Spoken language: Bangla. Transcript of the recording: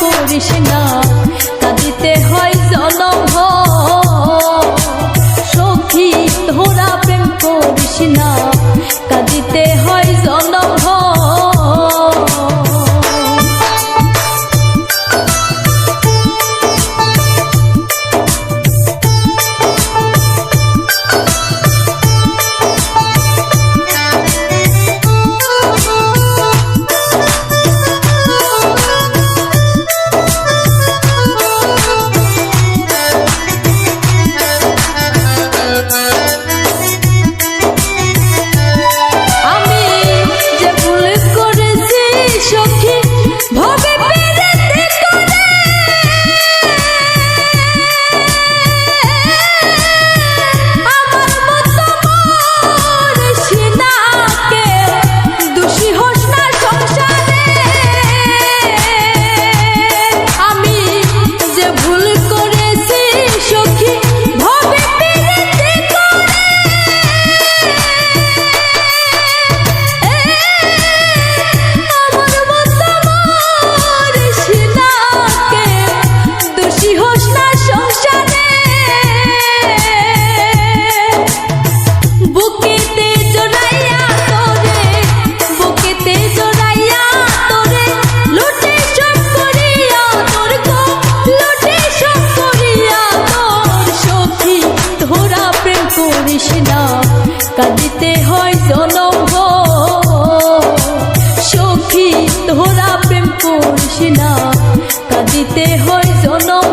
করিস না। কাঁদিতে হয় জনম হয় কাঁদিতে হয় জনম সখী তোরা প্রেম করিস না। কাঁদিতে হয় জনম